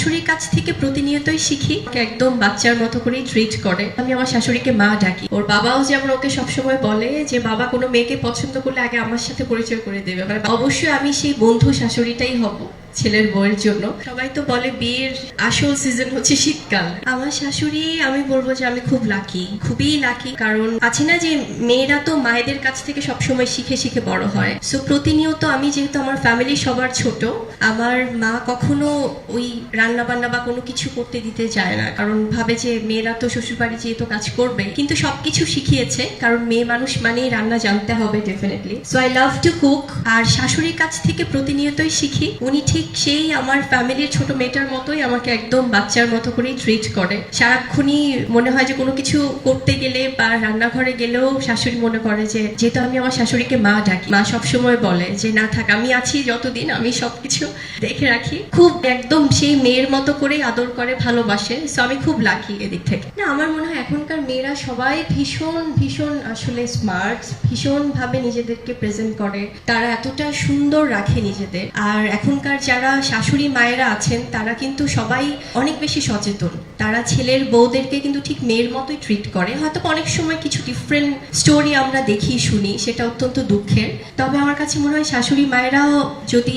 শাশুড়ির কাছ থেকে প্রতিনিয়তই শিখি। একদম বাচ্চার মতো করে ট্রিট করে। আমি আমার শাশুড়িকে মা ডাকি। ওর বাবাও যেমন ওকে সবসময় বলে যে, বাবা, কোনো মেয়েকে পছন্দ করলে আগে আমার সাথে পরিচয় করে দেবে। মানে অবশ্যই আমি সেই বন্ধু শাশুড়িটাই হব। ছেলের বউয়ের জন্য। সবাই তো বলে বিয়ের আসল সিজন হচ্ছে শীতকাল। আমার শাশুড়ি, আমি বলব যে আমি খুব লাকি খুবই লাকি কারণ আছে না যে মেয়েরা তো মায়েদের কাছ থেকে সবসময় শিখে শিখে বড় হয়। সো প্রতিনিয়ত আমি যেহেতু আমার ফ্যামিলি সবার ছোট, আমার মা কখনো ওই রান্না বান্না বা কোনো কিছু করতে দিতে চায় না। কারণ ভাবে যে মেয়েরা তো শ্বশুর বাড়ি যেয়ে তো কাজ করবে, কিন্তু সবকিছু শিখিয়েছে। কারণ মেয়ে মানুষ মানেই রান্না জানতে হবে definitely so I love to cook আর শাশুড়ির কাছ থেকে প্রতিনিয়তই শিখি। উনি ঠিক সেই আমার ফ্যামিলির ছোট মেয়েটার মতোই আমাকে একদম বাচ্চার মতো করেই ট্রিট করে। সারাক্ষণই মনে হয় যে কোনো কিছু করতে গেলে বা রান্নাঘরে গেলেও শাশুড়ি মনে করে যে, যেহেতু আমি আমার শাশুড়িকে মা ডাকি, মা সবসময় বলে যে, না থাক, আমি আছি যতদিন, আমি সবকিছু দেখে রাখি। খুব একদম সেই মেয়ের মতো করেই আদর করে, ভালোবাসে। সো আমি খুব লাকি এদিক থেকে। না, আমার মনে হয় এখনকার মেয়েরা সবাই ভীষণ ভীষণ আসলে স্মার্ট ভীষণ ভাবে নিজেদেরকে প্রেজেন্ট করে। তারা এতটা সুন্দর রাখে নিজেদের। আর এখনকার যারা শাশুড়ি মায়েরা আছেন তারা কিন্তু সবাই অনেক বেশি সচেতন। তারা ছেলের বউদেরকে কিন্তু ঠিক মেয়ের মতোই ট্রিট করে। হয়তো অনেক সময় কিছু ডিফারেন্ট স্টোরি আমরা দেখি, শুনি, সেটা অত্যন্ত দুঃখের। তবে আমার কাছে মনে হয় শাশুড়ি মায়েরাও যদি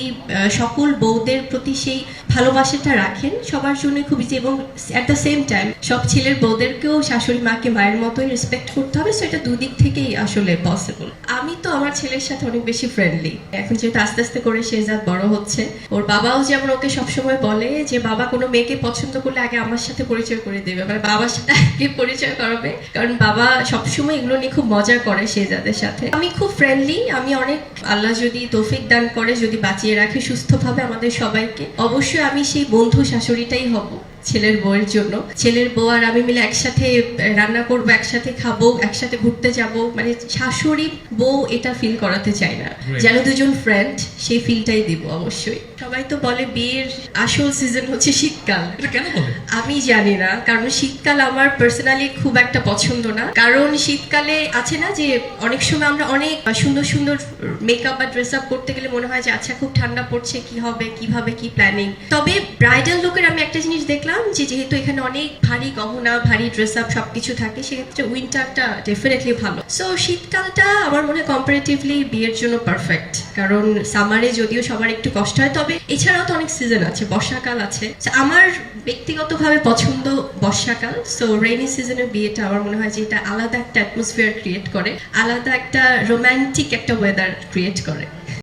সকল বউদের প্রতি সেই ভালোবাসাটা রাখেন, সবার জন্য খুব ইজি এবং অ্যাট দ্য সেম টাইম সব ছেলের বউদেরকেও শাশুড়ি মাকে মায়ের মতোই রেসপেক্ট করতে হবে। সেটা দুদিক থেকেই আসলে পসিবল আমি তো আমার ছেলের সাথে অনেক বেশি ফ্রেন্ডলি এখন যেহেতু আস্তে আস্তে করে শেজাদ বড় হচ্ছে, ওর বাবাও যেমন ওকে সবসময় বলে যে, বাবা, কোনো মেয়েকে পছন্দ করলে আগে আমার সাথে পরিচয় করে দেবে মানে বাবার সাথে পরিচয় করাবে। কারণ বাবা সবসময় এগুলো নিয়ে খুব মজা করে সে যাদের সাথে। আমি খুব ফ্রেন্ডলি আমি অনেক আল্লাহ যদি তৌফিক দান করে, যদি বাঁচিয়ে রাখে সুস্থভাবে আমাদের সবাইকে, অবশ্যই আমি সেই বন্ধু শাশুড়িটাই হব। ছেলের বউয়ের জন্য। ছেলের বউ আর আমি মিলে একসাথে রান্না করব একসাথে খাব একসাথে ঘুরতে যাব। মানে শাশুড়ি বউ এটা ফিল করাতে চাই না। যেন দুজন ফ্রেন্ড সেই ফিলটাই দিব অবশ্যই। সবাই তো বলে বিয়ের আসল সিজন হচ্ছে শীতকাল। আমি জানি না কারণ শীতকাল আমার পার্সোনালি খুব একটা পছন্দ না। কারণ শীতকালে আছে না যে অনেক সময় আমরা অনেক সুন্দর সুন্দর মেকআপ বা ড্রেস আপ করতে গেলে মনে হয় যে আচ্ছা খুব ঠান্ডা পড়ছে কি হবে কীভাবে কি প্ল্যানিং তবে ব্রাইডাল লোকের আমি একটা জিনিস দেখলাম যে যেহেতু এখানে অনেক ভারী গহনা, ভারী ড্রেস আপ সবকিছু থাকে, সেক্ষেত্রে উইন্টারটা ডেফিনেটলি ভালো। সো শীতকালটা আমার মনে কম্পারেটিভলি বিয়ের জন্য পারফেক্ট কারণ সামারে যদিও সবার একটু কষ্ট হয়, তবে এছাড়াও তো অনেক সিজন আছে, বর্ষাকাল আছে। আমার ব্যক্তিগতভাবে পছন্দ বর্ষাকাল। সো রেইনি সিজনের বিয়েটা আমার মনে হয় যে এটা আলাদা একটা অ্যাটমসফিয়ার ক্রিয়েট করে, আলাদা একটা রোমান্টিক একটা ওয়েদার ক্রিয়েট করে।